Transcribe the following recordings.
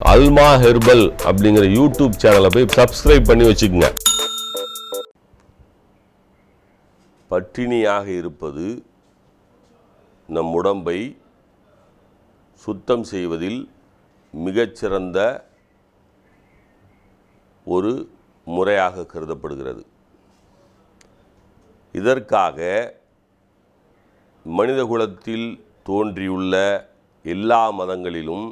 அல்மா herbal அப்படிங்கிற YouTube சேனலை போய் சப்ஸ்கிரைப் பண்ணி வச்சுக்கோங்க. பட்டினியாக இருப்பது நம் உடம்பை சுத்தம் செய்வதில் மிகச்சிறந்த ஒரு முறையாக கருதப்படுகிறது. இதற்காக மனிதகுலத்தில் தோன்றியுள்ள எல்லா மதங்களிலும்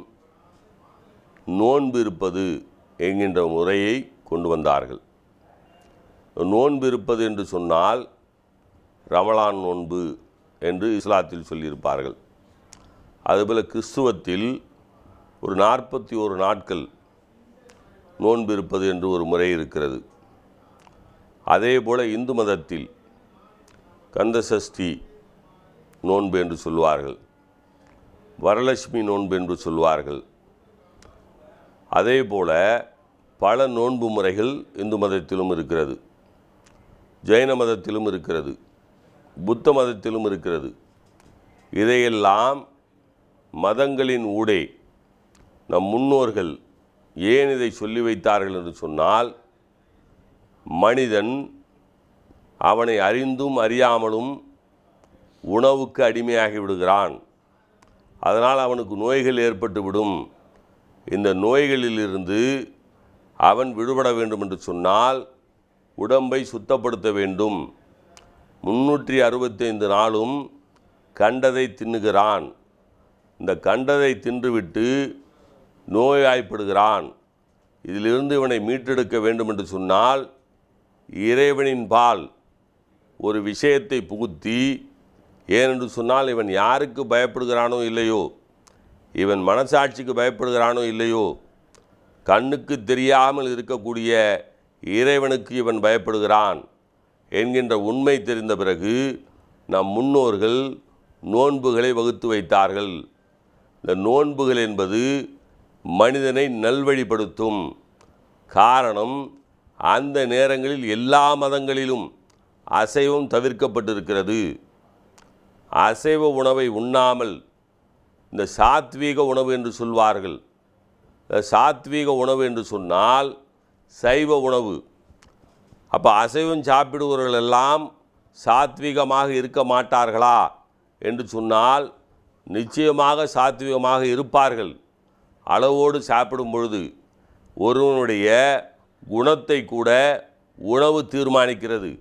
நோன்பு இருப்பது என்கின்ற முறையை கொண்டு வந்தார்கள். நோன்பு இருப்பது என்று சொன்னால் ரமலான் நோன்பு என்று இஸ்லாத்தில் சொல்லியிருப்பார்கள். அதுபோல் கிறிஸ்துவத்தில் ஒரு நாற்பத்தி ஒரு நாட்கள் நோன்பு இருப்பது என்று ஒரு முறை இருக்கிறது. அதே போல் இந்து மதத்தில் கந்தசஷ்டி நோன்பு என்று சொல்வார்கள் வரலட்சுமி நோன்பு என்று சொல்வார்கள் அதே போல பல நோன்பு முறைகள் இந்து மதத்திலும் இருக்கிறது. ஜெயின மதத்திலும் இருக்கிறது. புத்த மதத்திலும் இருக்கிறது. இதையெல்லாம் மதங்களின் ஊடே நம் முன்னோர்கள் ஏன் இதை சொல்லி வைத்தார்கள் என்று சொன்னால் மனிதன் அவனை அறிந்தும் அறியாமலும் உணவுக்கு அடிமையாகி விடுகிறான். அதனால் அவனுக்கு நோய்கள் ஏற்பட்டுவிடும் இந்த நோய்களிலிருந்து அவன் விடுபட வேண்டும் என்று சொன்னால் உடம்பை சுத்தப்படுத்த வேண்டும். முன்னூற்றி அறுபத்தைந்து நாளும் கண்டதை தின்னுகிறான். இந்த கண்டதை தின்றுவிட்டு நோய்வாய்ப்படுகிறான் இதிலிருந்து இவனை மீட்டெடுக்க வேண்டும் என்று சொன்னால் இறைவனின் பால் ஒரு விஷயத்தை புகுத்தி ஏனென்று சொன்னால் இவன் யாருக்கு பயப்படுகிறானோ இல்லையோ இவன் மனசாட்சிக்கு பயப்படுகிறானோ இல்லையோ கண்ணுக்கு தெரியாமல் இருக்கக்கூடிய இறைவனுக்கு இவன் பயப்படுகிறான் என்கின்ற உண்மை தெரிந்த பிறகு நம் முன்னோர்கள் நோன்புகளை வகுத்து வைத்தார்கள். இந்த நோன்புகள் என்பது மனிதனை நல்வழிப்படுத்தும் காரணம் அந்த நேரங்களில் எல்லா மதங்களிலும் அசைவம் தவிர்க்கப்பட்டிருக்கிறது. அசைவ உணவை உண்ணாமல் இந்த சாத்வீக உணவு என்று சொல்வார்கள். சாத்வீக உணவு என்று சொன்னால் சைவ உணவு. அப்போ அசைவம் சாப்பிடுபவர்கள் எல்லாம் சாத்வீகமாக இருக்க மாட்டார்களா? என்று சொன்னால் நிச்சயமாக சாத்வீகமாக இருப்பார்கள். அளவோடு சாப்பிடும் பொழுது ஒருவனுடைய குணத்தை கூட உணவு தீர்மானிக்கிறது.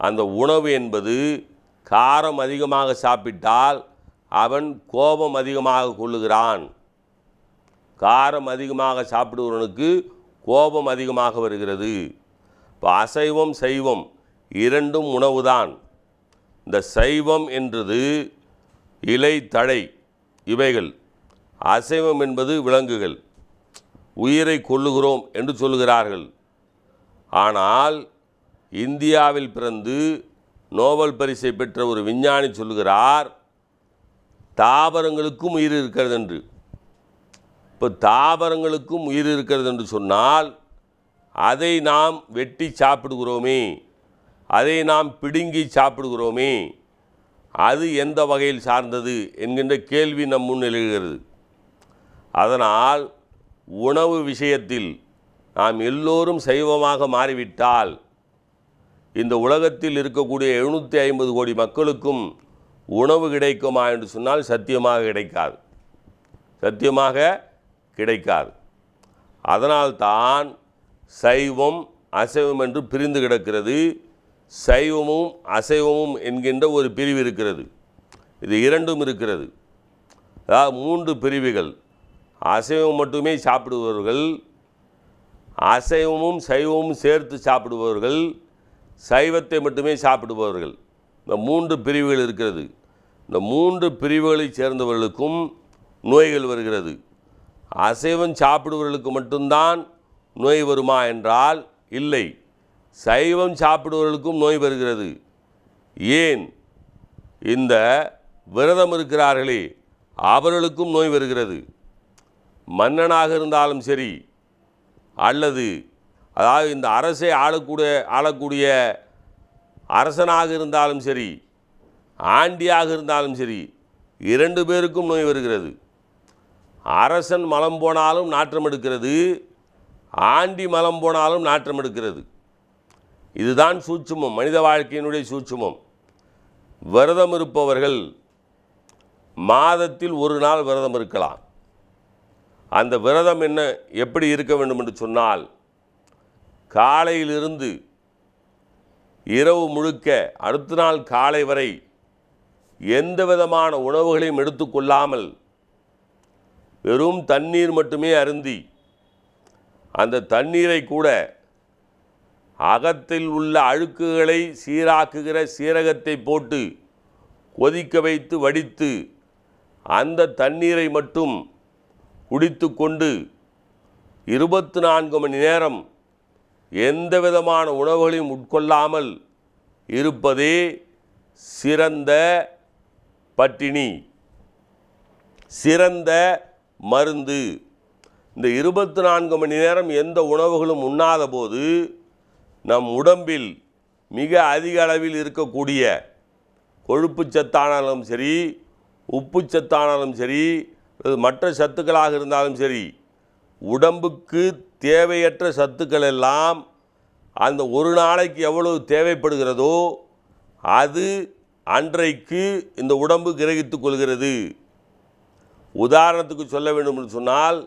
அந்த உணவு என்பது காரம் அதிகமாக சாப்பிட்டால் அவன் கோபம் அதிகமாக கொள்ளுகிறான். காரம் அதிகமாக சாப்பிடுபவனுக்கு கோபம் அதிகமாக வருகிறது. இப்போ அசைவம் சைவம் இரண்டும் உணவுதான். இந்த சைவம் என்றது இலை தழை இவைகள். அசைவம் என்பது விலங்குகள். உயிரை கொள்ளுகிறோம் என்று சொல்லுகிறார்கள். ஆனால் இந்தியாவில் பிறந்து நோபல் பரிசை பெற்ற ஒரு விஞ்ஞானி சொல்லுகிறார் தாவரங்களுக்கும் உயிர் இருக்கிறது என்று இப்போ தாவரங்களுக்கும் உயிர் இருக்கிறது என்று சொன்னால் அதை நாம் வெட்டி சாப்பிடுகிறோமே அதை நாம் பிடுங்கி சாப்பிடுகிறோமே அது எந்த வகையில் சார்ந்தது என்கின்ற கேள்வி நம் முன் எழுகிறது. அதனால் உணவு விஷயத்தில் நாம் எல்லோரும் சைவமாக மாறிவிட்டால் இந்த உலகத்தில் இருக்கக்கூடிய எழுநூற்றி ஐம்பது கோடி மக்களுக்கும் உணவு கிடைக்குமா என்று சொன்னால் சத்தியமாக கிடைக்காது. சத்தியமாக கிடைக்காது. அதனால்தான் சைவம் அசைவம் என்று பிரிந்து கிடக்கிறது. சைவமும் அசைவமும் என்கின்ற ஒரு பிரிவு இருக்கிறது. இது இரண்டும் இருக்கிறது. அதாவது மூன்று பிரிவுகள். அசைவம் மட்டுமே சாப்பிடுபவர்கள் அசைவமும் சைவமும் சேர்த்து சாப்பிடுபவர்கள் சைவத்தை மட்டுமே சாப்பிடுபவர்கள். இந்த மூன்று பிரிவுகள் இருக்கிறது. இந்த மூன்று பிரிவுகளைச் சேர்ந்தவர்களுக்கும் நோய்கள் வருகிறது. அசைவம் சாப்பிடுவர்களுக்கு மட்டும்தான் நோய் வருமா என்றால் இல்லை. சைவம் சாப்பிடுவர்களுக்கும் நோய் வருகிறது. ஏன்? இந்த விரதம் இருக்கிறார்களே அவர்களுக்கும் நோய் வருகிறது. மன்னனாக இருந்தாலும் சரி அல்லது அதாவது இந்த அரசை ஆளக்கூடிய ஆளக்கூடிய அரசனாக இருந்தாலும் சரி ஆண்டியாக இருந்தாலும் சரி இரண்டு பேருக்கும் நோய் வருகிறது. அரசன் மலம் போனாலும் நாற்றம் எடுக்கிறது ஆண்டி மலம் போனாலும் நாற்றம் எடுக்கிறது. இதுதான் சூட்சுமம் மனித வாழ்க்கையினுடைய சூட்சுமம். விரதம் இருப்பவர்கள் மாதத்தில் ஒரு நாள் விரதம் இருக்கலாம். அந்த விரதம் என்ன எப்படி இருக்க வேண்டும் என்று சொன்னால் காலையிலிருந்து இரவு முழுக்க அடுத்த நாள் காலை வரை எந்த விதமான உணவுகளையும் எடுத்துக்கொள்ளாமல் வெறும் தண்ணீர் மட்டுமே அருந்தி அந்த தண்ணீரை கூட அகத்தில் உள்ள அழுக்குகளை சீராக்குகிற சீரகத்தை போட்டு கொதிக்க வைத்து வடித்து அந்த தண்ணீரை மட்டும் குடித்து கொண்டு இருபத்தி நான்கு மணி நேரம் எந்த விதமான உணவுகளையும் உட்கொள்ளாமல் இருப்பதே சிறந்த பட்டினி. சிறந்த மருந்து. இந்த இருபத்தி நான்கு மணி நேரம் எந்த உணவுகளும் உண்ணாத போது நம் உடம்பில் மிக அதிக அளவில் இருக்கக்கூடிய கொழுப்பு சத்தானாலும் சரி உப்பு சத்தானாலும் சரி மற்ற சத்துக்களாக இருந்தாலும் சரி உடம்புக்கு தேவையற்ற சத்துக்கள் எல்லாம் அந்த ஒரு நாளைக்கு எவ்வளவு தேவைப்படுகிறதோ அது அன்றைக்கு இந்த உடம்பு கிரகித்து கொள்கிறது. உதாரணத்துக்கு சொல்ல வேண்டும் என்று சொன்னால்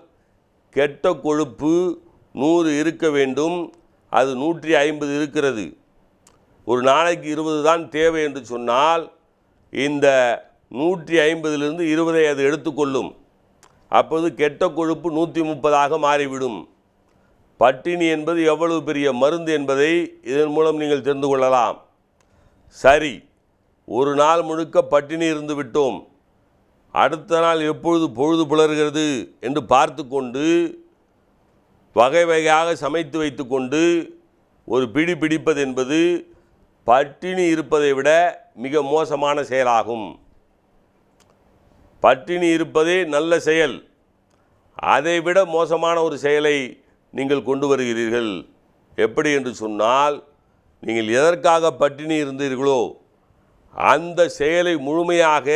கெட்ட கொழுப்பு நூறு இருக்க வேண்டும் அது நூற்றி ஐம்பது இருக்கிறது. ஒரு நாளைக்கு இருபது தான் தேவை என்று சொன்னால் இந்த நூற்றி ஐம்பதிலிருந்து இருபதை அது எடுத்துக்கொள்ளும் அப்போது கெட்ட கொழுப்பு நூற்றி முப்பதாக மாறிவிடும். பட்டினி என்பது எவ்வளவு பெரிய மருந்து என்பதை இதன் மூலம் நீங்கள் தெரிந்து கொள்ளலாம். சரி ஒரு நாள் முழுக்க பட்டினி இருந்து விட்டோம். அடுத்த நாள் எப்பொழுது பொழுது புலர்கிறது என்று பார்த்து கொண்டு வகை வகையாக சமைத்து வைத்துக்கொண்டு ஒரு பிடி பிடிப்பது என்பது பட்டினி இருப்பதை விட மிக மோசமான செயலாகும். பட்டினி இருப்பதே நல்ல செயல். அதைவிட மோசமான ஒரு செயலை நீங்கள் கொண்டு வருகிறீர்கள். எப்படி என்று சொன்னால் நீங்கள் எதற்காக பட்டினி இருந்தீர்களோ அந்த செயலை முழுமையாக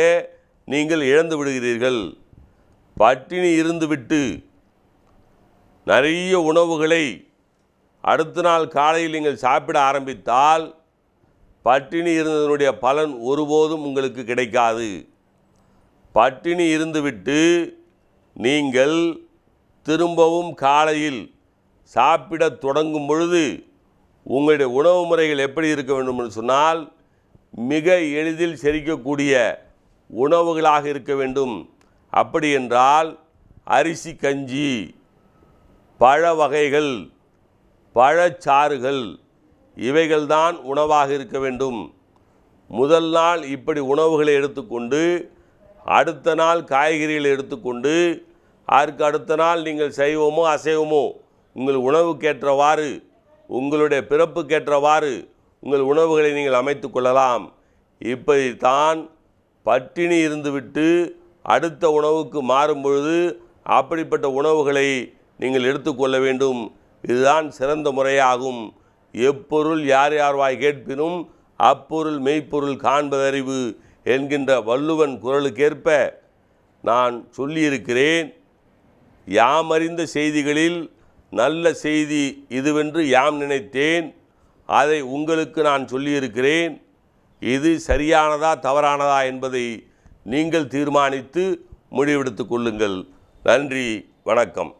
நீங்கள் இழந்து விடுகிறீர்கள். பட்டினி இருந்துவிட்டு நிறைய உணவுகளை அடுத்த நாள் காலையில் நீங்கள் சாப்பிட ஆரம்பித்தால் பட்டினி இருந்ததனுடைய பலன் ஒருபோதும் உங்களுக்கு கிடைக்காது. பட்டினி இருந்துவிட்டு நீங்கள் திரும்பவும் காலையில் சாப்பிடத் தொடங்கும் பொழுது உங்களுடைய உணவு முறைகள் எப்படி இருக்க வேண்டும் என்று சொன்னால் மிக எளிதில் செரிக்கக்கூடிய உணவுகளாக இருக்க வேண்டும். அப்படி என்றால் அரிசி கஞ்சி பழ வகைகள் பழச்சாறுகள் இவைகள்தான் உணவாக இருக்க வேண்டும். முதல் நாள் இப்படி உணவுகளை எடுத்துக்கொண்டு அடுத்த நாள் காய்கறிகளை எடுத்துக்கொண்டு அதற்கு அடுத்த நாள் நீங்கள் சைவமோ அசைவமோ உங்கள் உணவுக்கேற்றவாறு உங்களுடைய பிறப்புக்கேற்றவாறு உங்கள் உணவுகளை நீங்கள் அமைத்து கொள்ளலாம். இப்படித்தான் பட்டினி இருந்துவிட்டு அடுத்த உணவுக்கு மாறும் பொழுது அப்படிப்பட்ட உணவுகளை நீங்கள் எடுத்துக்கொள்ள வேண்டும். இதுதான் சிறந்த முறையாகும். எப்பொருள் யார் யார் வாய் கேட்பினும் அப்பொருள் மெய்ப்பொருள் காண்பதறிவு என்கின்ற வள்ளுவன் குரலுக்கேற்ப நான் சொல்லியிருக்கிறேன். யாம் அறிந்த செய்திகளில் நல்ல செய்தி இதுவென்று யாம் நினைத்தேன். அதை உங்களுக்கு நான் சொல்லியிருக்கிறேன். இது சரியானதா தவறானதா என்பதை நீங்கள் தீர்மானித்து முடிவெடுத்துக் கொள்ளுங்கள். நன்றி வணக்கம்.